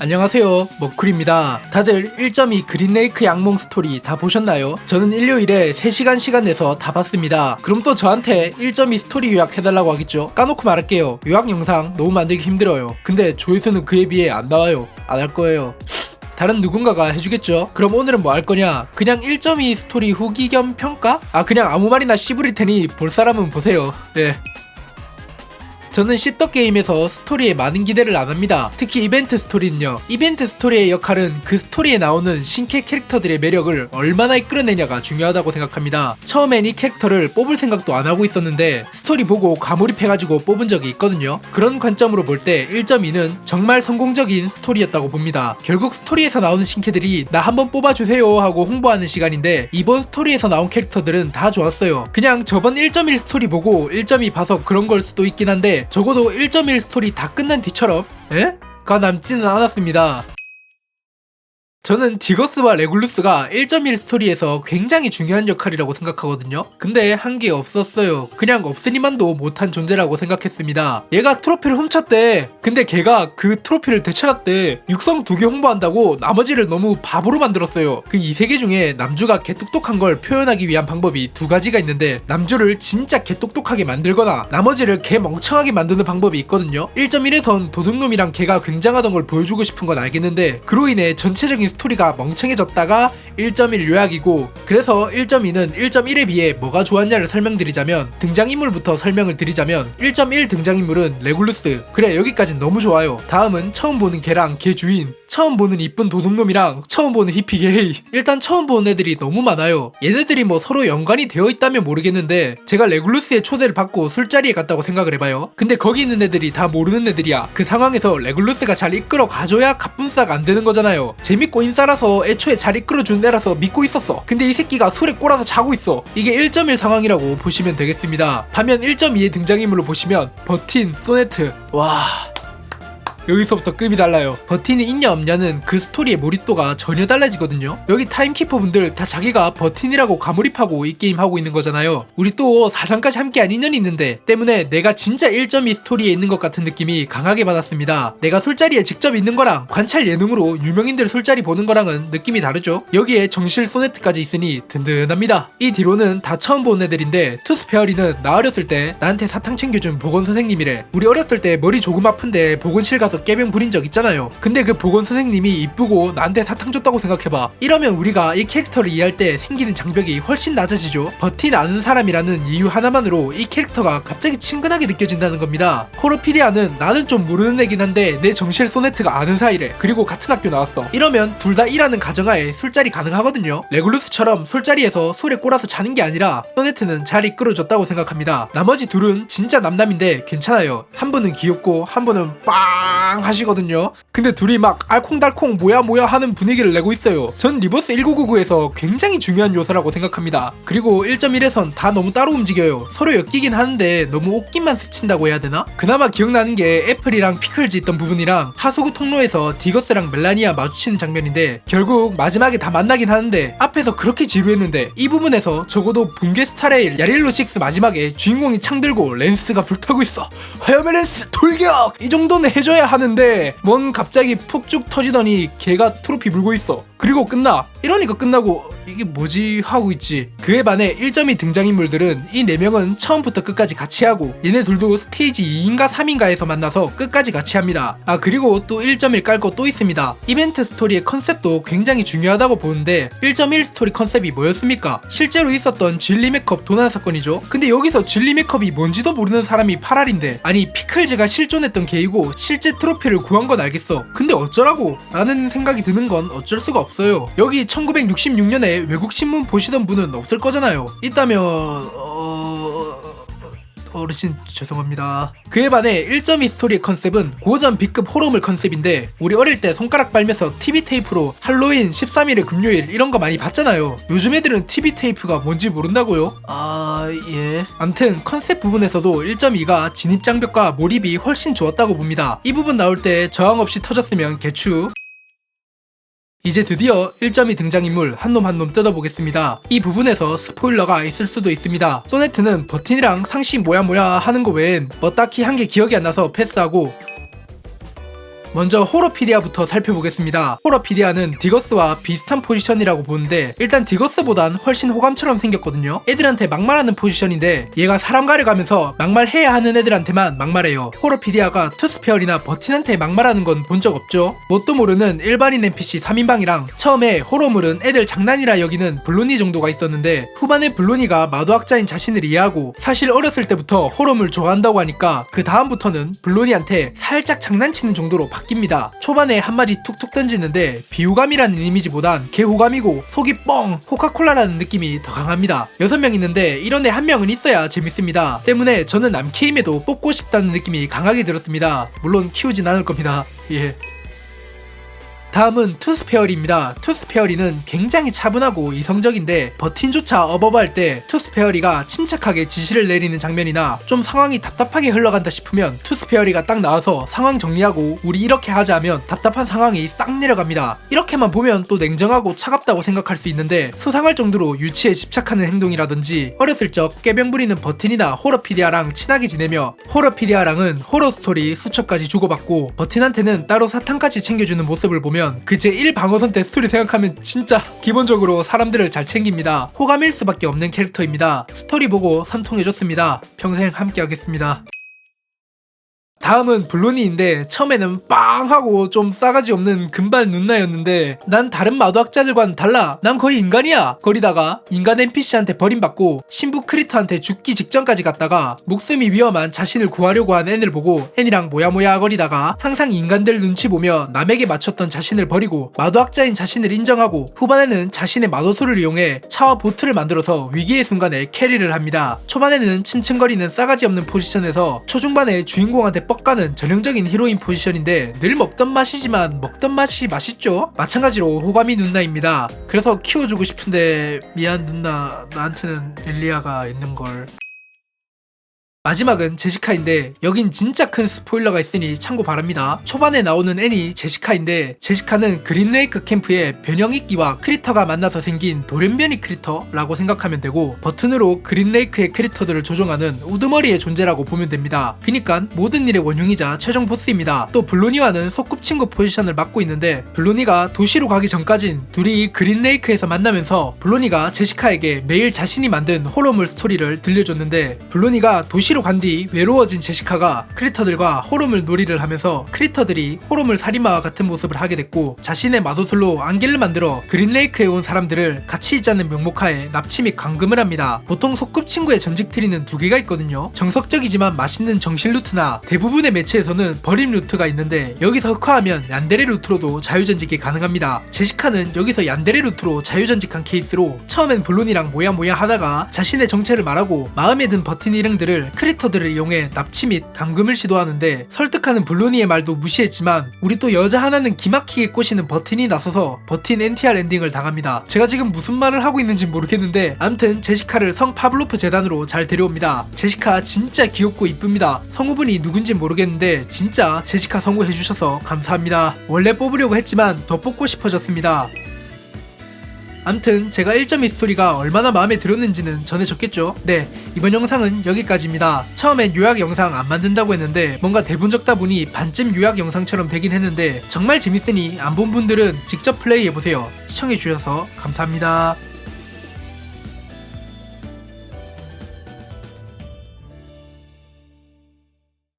안녕하세요 머쿨입니다 다들 1.2 그린레이크 양몽 스토리 다 보셨나요? 저는 일요일에 3시간 시간 내서 다 봤습니다 그럼 또 저한테 1.2 스토리 요약 해달라고 하겠죠? 까놓고 말할게요 요약 영상 너무 만들기 힘들어요 근데 조회수는 그에 비해 안 나와요 안 할 거예요 다른 누군가가 해주겠죠? 그럼 오늘은 뭐 할 거냐? 그냥 1.2 스토리 후기 겸 평가? 아 그냥 아무 말이나 씹으릴 테니 볼 사람은 보세요 네 저는 씹덕 게임에서 스토리에 많은 기대를 안 합니다. 특히 이벤트 스토리는요. 이벤트 스토리의 역할은 그 스토리에 나오는 신캐 캐릭터들의 매력을 얼마나 이끌어내냐가 중요하다고 생각합니다. 처음엔 이 캐릭터를 뽑을 생각도 안 하고 있었는데 스토리 보고 과몰입해가지고 뽑은 적이 있거든요. 그런 관점으로 볼 때 1.2는 정말 성공적인 스토리였다고 봅니다. 결국 스토리에서 나오는 신캐들이 나 한번 뽑아주세요 하고 홍보하는 시간인데 이번 스토리에서 나온 캐릭터들은 다 좋았어요. 그냥 저번 1.1 스토리 보고 1.2 봐서 그런 걸 수도 있긴 한데 적어도 1.1 스토리 다 끝난 뒤처럼 에? 가 남지는 않았습니다. 저는 디거스와 레굴루스가 1.1 스토리에서 굉장히 중요한 역할이라고 생각하거든요. 근데 한 게 없었어요. 그냥 없으니만도 못한 존재라고 생각했습니다. 얘가 트로피를 훔쳤대. 근데 걔가 그 트로피를 되찾았대. 육성 두 개 홍보한다고 나머지를 너무 바보로 만들었어요. 그 이세개 중에 남주가 개똑똑한 걸 표현하기 위한 방법이 두 가지가 있는데 남주를 진짜 개똑똑하게 만들거나 나머지를 개 멍청하게 만드는 방법이 있거든요. 1.1에선 도둑놈이랑 걔가 굉장하던 걸 보여주고 싶은 건 알겠는데 그로 인해 전체적인 스토리가 멍청해졌다가 1.1 요약이고 그래서 1.2는 1.1에 비해 뭐가 좋았냐를 설명드리자면 등장인물부터 설명을 드리자면 1.1 등장인물은 레굴루스. 그래 여기까진 너무 좋아요. 다음은 처음 보는 걔랑 걔 주인. 처음 보는 이쁜 도둑놈이랑 처음 보는 히피 게이. 일단 처음 보는 애들이 너무 많아요. 얘네들이 뭐 서로 연관이 되어 있다면 모르겠는데 제가 레굴루스의 초대를 받고 술자리에 갔다고 생각을 해봐요. 근데 거기 있는 애들이 다 모르는 애들이야. 그 상황에서 레굴루스가 잘 이끌어 가줘야 갑분싸가 안 되는 거잖아요. 재밌고 인싸라서 애초에 잘 이끌어준 애라서 믿고 있었어. 근데 이 새끼가 술에 꼬라서 자고 있어. 이게 1.1 상황이라고 보시면 되겠습니다. 반면 1.2의 등장인물로 보시면 버틴, 소네트. 와 여기서부터 급이 달라요. 버틴이 있냐 없냐는 그 스토리의 몰입도가 전혀 달라지거든요. 여기 타임키퍼 분들 다 자기가 버틴이라고 과몰입하고 이 게임 하고 있는 거잖아요. 우리 또 사장까지 함께한 인연이 있는데 때문에 내가 진짜 1.2 스토리에 있는 것 같은 느낌이 강하게 받았습니다. 내가 술자리에 직접 있는 거랑 관찰 예능으로 유명인들 술자리 보는 거랑은 느낌이 다르죠. 여기에 정실 소네트까지 있으니 든든합니다. 이 뒤로는 다 처음 본 애들인데 투스페어리는 나 어렸을 때 나한테 사탕 챙겨준 보건 선생님이래. 우리 어렸을 때 머리 조금 아픈데 보건실 가서 깨병 부린 적 있잖아요. 근데 그 보건 선생님이 이쁘고 나한테 사탕 줬다고 생각해봐. 이러면 우리가 이 캐릭터를 이해할 때 생기는 장벽이 훨씬 낮아지죠. 버틴 아는 사람이라는 이유 하나만으로 이 캐릭터가 갑자기 친근하게 느껴진다는 겁니다. 호로피디아는 나는 좀 모르는 애긴 한데 내 정실 소네트가 아는 사이래. 그리고 같은 학교 나왔어. 이러면 둘 다 일하는 가정하에 술자리 가능하거든요. 레굴루스처럼 술자리에서 술에 꼬라서 자는 게 아니라 소네트는 잘 이끌어줬다고 생각합니다. 나머지 둘은 진짜 남남인데 괜찮아요. 한 분은 귀엽고 한 분은 빵 하시거든요. 근데 둘이 막 알콩달콩 뭐야 뭐야 하는 분위기를 내고 있어요. 전 리버스 1999에서 굉장히 중요한 요소라고 생각합니다. 그리고 1.1에선 다 너무 따로 움직여요. 서로 엮이긴 하는데 너무 옷깃만 스친다고 해야 되나? 그나마 기억나는 게 애플이랑 피클즈 있던 부분이랑 하수구 통로에서 디거스랑 멜라니아 마주치는 장면인데 결국 마지막에 다 만나긴 하는데 앞에서 그렇게 지루했는데 이 부분에서 적어도 붕괴 스타레일 야릴로 6 마지막에 주인공이 창 들고 렌스가 불타고 있어. 화염의 렌스 돌격! 이 정도는 해줘야 하는데 뭔 갑자기 폭죽 터지더니 걔가 트로피 물고 있어. 그리고 끝나. 이러니까 끝나고 이게 뭐지 하고 있지. 그에 반해 1.2 등장인물들은 이 4명은 처음부터 끝까지 같이 하고 얘네 둘도 스테이지 2인가 3인가에서 만나서 끝까지 같이 합니다. 아 그리고 또 1.1깔거또 있습니다. 이벤트 스토리의 컨셉도 굉장히 중요하다고 보는데 1.1 스토리 컨셉이 뭐였습니까? 실제로 있었던 진리 메컵 도난 사건이죠. 근데 여기서 진리 메컵이 뭔지도 모르는 사람이 8알인데 아니 피클즈가 실존했던 개이고 실제 트로피를 구한 건 알겠어. 근데 어쩌라고? 라는 생각이 드는 건 어쩔 수가 없 어요. 여기 1966년에 외국 신문 보시던 분은 없을 거잖아요. 있다면 어... 어르신 죄송합니다. 그에 반해 1.2 스토리의 컨셉은 고전 B급 호러물 컨셉인데 우리 어릴 때 손가락 빨면서 TV 테이프로 할로윈 13일의 금요일 이런 거 많이 봤잖아요. 요즘 애들은 TV 테이프가 뭔지 모른다고요? 아 예. 암튼 컨셉 부분에서도 1.2가 진입 장벽과 몰입이 훨씬 좋았다고 봅니다. 이 부분 나올 때 저항 없이 터졌으면 개추. 이제 드디어 1.2 등장인물 한 놈 한 놈 뜯어보겠습니다. 이 부분에서 스포일러가 있을 수도 있습니다. 소네트는 버틴이랑 상시 뭐야 뭐야 하는 거 외엔 뭐 딱히 한 게 기억이 안 나서 패스하고 먼저 호러피디아부터 살펴보겠습니다. 호러피디아는 디거스와 비슷한 포지션이라고 보는데 일단 디거스보단 훨씬 호감처럼 생겼거든요. 애들한테 막말하는 포지션인데 얘가 사람 가려가면서 막말해야 하는 애들한테만 막말해요. 호러피디아가 투스페어이나 버틴한테 막말하는 건 본 적 없죠. 뭣도 모르는 일반인 NPC 3인방이랑 처음에 호러물은 애들 장난이라 여기는 블루니 정도가 있었는데 후반에 블루니가 마도학자인 자신을 이해하고 사실 어렸을 때부터 호러물 좋아한다고 하니까 그 다음부터는 블루니한테 살짝 장난치는 정도로 바 뀝니다. 초반에 한 마디 툭툭 던지는데 비호감이라는 이미지보단 개호감이고 속이 뻥 코카콜라라는 느낌이 더 강합니다. 6명 있는데 이런 애 한 명은 있어야 재밌습니다. 때문에 저는 남캐임에도 뽑고 싶다는 느낌이 강하게 들었습니다. 물론 키우진 않을 겁니다. 예. 다음은 투스페어리입니다. 투스페어리는 굉장히 차분하고 이성적인데 버틴조차 어버버할 때 투스페어리가 침착하게 지시를 내리는 장면이나 좀 상황이 답답하게 흘러간다 싶으면 투스페어리가 딱 나와서 상황 정리하고 우리 이렇게 하자 하면 답답한 상황이 싹 내려갑니다. 이렇게만 보면 또 냉정하고 차갑다고 생각할 수 있는데 수상할 정도로 유치에 집착하는 행동이라든지 어렸을 적 깨병 부리는 버틴이나 호러피디아랑 친하게 지내며 호러피디아랑은 호러 스토리 수첩까지 주고받고 버틴한테는 따로 사탕까지 챙겨주는 모습을 보면 그 제1 방어선 때 스토리 생각하면 진짜 기본적으로 사람들을 잘 챙깁니다. 호감일 수밖에 없는 캐릭터입니다. 스토리 보고 삼통해줬습니다. 평생 함께하겠습니다. 다음은 블루니인데 처음에는 빵 하고 좀 싸가지 없는 금발 눈나였는데 난 다른 마도학자들과는 달라. 난 거의 인간이야. 거리다가 인간 NPC한테 버림받고 신부 크리터한테 죽기 직전까지 갔다가 목숨이 위험한 자신을 구하려고 한 애를 보고 애니랑 모야모야 거리다가 항상 인간들 눈치 보며 남에게 맞췄던 자신을 버리고 마도학자인 자신을 인정하고 후반에는 자신의 마도술을 이용해 차와 보트를 만들어서 위기의 순간에 캐리를 합니다. 초반에는 층층거리는 싸가지 없는 포지션에서 초중반에 주인공한테 뻑 가는 전형적인 히로인 포지션인데 늘 먹던 맛이지만 먹던 맛이 맛있죠? 마찬가지로 호감이 누나입니다. 그래서 키워주고 싶은데 미안 누나 나한테는 릴리아가 있는 걸. 마지막은 제시카인데 여긴 진짜 큰 스포일러가 있으니 참고 바랍니다. 초반에 나오는 애니 제시카인데 제시카는 그린레이크 캠프의 변형이끼와 크리터가 만나서 생긴 돌연변이 크리터라고 생각하면 되고 버튼으로 그린레이크의 크리터들을 조종하는 우두머리의 존재라고 보면 됩니다. 그니까 모든 일의 원흉이자 최종 보스입니다. 또 블루니와는 소꿉친구 포지션을 맡고 있는데 블루니가 도시로 가기 전까진 둘이 그린레이크에서 만나면서 블루니가 제시카에게 매일 자신이 만든 호러물 스토리를 들려줬는데 블루니가 도시 로 간 뒤 외로워진 제시카가 크리터들과 호러물 놀이를 하면서 크리터들이 호러물 살인마와 같은 모습을 하게 됐고 자신의 마도술로 안개를 만들어 그린레이크에 온 사람들을 같이 있자는 명목하에 납치 및 감금을 합니다. 보통 소꿉친구의 전직 트리는 두 개가 있거든요. 정석적이지만 맛있는 정실 루트나 대부분의 매체에서는 버림 루트가 있는데 여기서 흑화하면 얀데레 루트로도 자유전직이 가능합니다. 제시카는 여기서 얀데레 루트로 자유전직한 케이스로 처음엔 블론이랑 모야 모야 하다가 자신의 정체를 말하고 마음에 든 버틴 일행들을 크리터들을 이용해 납치 및 감금을 시도하는데 설득하는 블루니의 말도 무시했지만 우리 또 여자 하나는 기막히게 꼬시는 버틴이 나서서 버틴 NTR 엔딩을 당합니다. 제가 지금 무슨 말을 하고 있는지 모르겠는데 암튼 제시카를 성 파블로프 재단으로 잘 데려옵니다. 제시카 진짜 귀엽고 이쁩니다. 성우분이 누군지 모르겠는데 진짜 제시카 성우 해주셔서 감사합니다. 원래 뽑으려고 했지만 더 뽑고 싶어졌습니다. 암튼 제가 1.2 스토리가 얼마나 마음에 들었는지는 전해졌겠죠? 네, 이번 영상은 여기까지입니다. 처음엔 요약 영상 안 만든다고 했는데 뭔가 대본 적다 보니 반쯤 요약 영상처럼 되긴 했는데 정말 재밌으니 안 본 분들은 직접 플레이해보세요. 시청해주셔서 감사합니다.